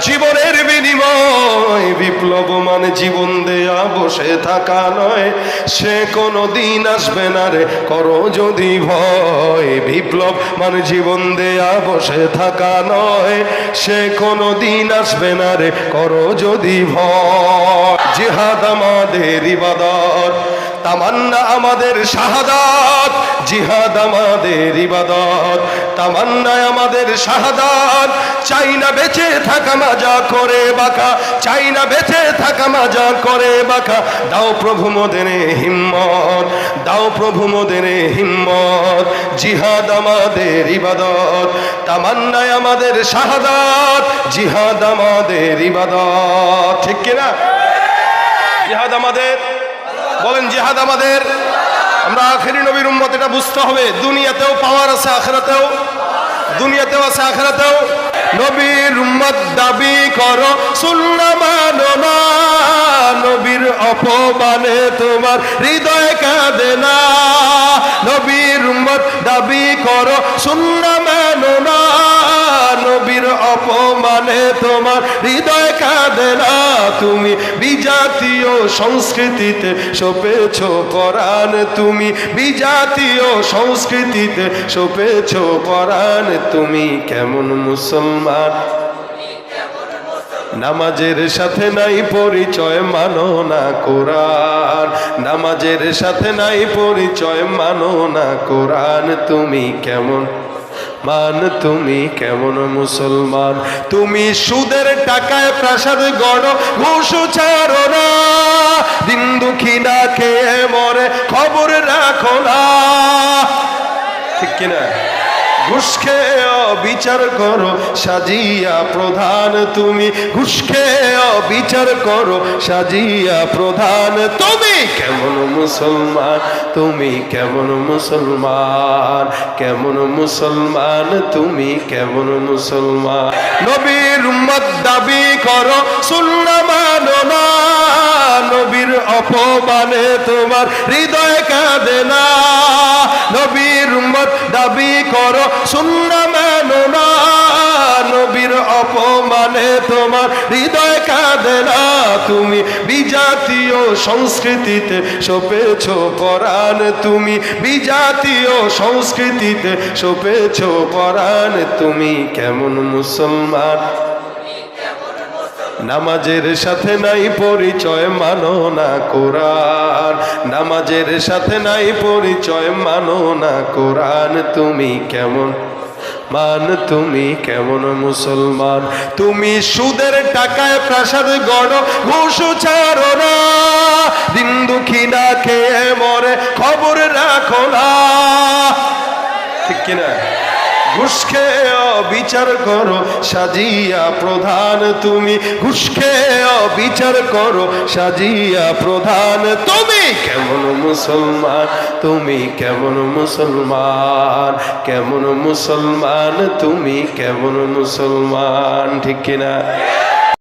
জীবনের বিনিময় বিপ্লব মানে জীবন দেয়া বসে থাকা নয়। সে কোনো দিন আসবে না রে, করো যদি ভয়। বিপ্লব মানে জীবন দেয়া বসে থাকা নয়। সে কোনো দিন আসবে না রে, করো যদি ভয়। জিহাদ আমাদের ইবাদত, তামান্না আমাদের শাহাদাত। জিহাদ আমাদের ইবাদত, তামান্নায় আমাদের শাহাদাত। চাই না বেঁচে থাকা মাজা করে বাঁকা চাই না বেঁচে থাকা মাজা করে বাঁকা। দাও প্রভু মোদেরে হিম্মত, দাও প্রভু মোদেরে হিম্মত। জিহাদ আমাদের ইবাদত, তামান্নায় আমাদের শাহাদাত। জিহাদ আমাদের ইবাদত, ঠিক কিনা? জিহাদ আমাদের, বলেন জিহাদ আমাদের। আমরা আখেরি নবীর উম্মত, এটা বুঝতে হবে। দুনিয়াতেও পাওয়ার আছে, আখেরাতেও। দুনিয়াতেও আছে, আখেরাতেও। নবীর উম্মত দাবি করো, সুন্না মানো না। নবীর অপমানে তোমার হৃদয় কাঁদে না। নবীর উম্মত দাবি করো, সুন্না তোমার হৃদয় কাঁদে না। তুমি বিজাতীয় সংস্কৃতিতে সপেছ পরাণ। তুমি বিজাতীয় সংস্কৃতিতে সপেছ পরাণ। তুমি কেমন মুসলমান? নামাজের সাথে নাই পরিচয়, মানো না কোরআন। নামাজের সাথে নাই পরিচয়, মানো না কোরআন। তুমি কেমন মান, তুমি কেমন মুসলমান? তুমি সুদের টাকায় প্রাসাদ গড়, ঘুষ ছাড়ো না। দিন দুঃখী না খেয়ে ঘুষ খেয়ে বিচার করো, সাজিয়া প্রধান তুমি। ঘুষ খেয়ে বিচার করো, সাজিয়া প্রধান তুমি। কেমন মুসলমান, তুমি কেমন মুসলমান কেমন মুসলমান, তুমি কেমন মুসলমান। নবীর উম্মত দাবি করো সুন্না মানো না। নবীর অপমানে তোমার হৃদয় কাঁদে না। নবীর উম্মত দাবি করো, সুন্না মানো না, নবীর অপমানে তোমার হৃদয় কাঁদে না। তুমি বিজাতীয় সংস্কৃতিতে সপেছ পরাণ, তুমি বিজাতীয় সংস্কৃতিতে সপেছ পরাণ, তুমি কেমন মুসলমান? নামাজের সাথে নাই পরিচয় মানো না কোরআন। নামাজের সাথে নাই পরিচয় মানো না কোরআন। তুমি কেমন? মান, তুমি কেমন মুসলমান? তুমি সুদের টাকায় প্রাসাদ গড়, ঘুষ ছাড়ো না। দিন দুঃখী না খেয়ে মরে, খবর রাখো না। ঠিক কিনা? ঘুষ অবিচার বিচার করো, সাজিয়া প্রধান তুমি। ঘুষকে অবিচার বিচার করো, সাজিয়া প্রধান তুমি। কেমন মুসলমান, তুমি কেমন মুসলমান কেমন মুসলমান, তুমি কেমন মুসলমান, ঠিক কিনা?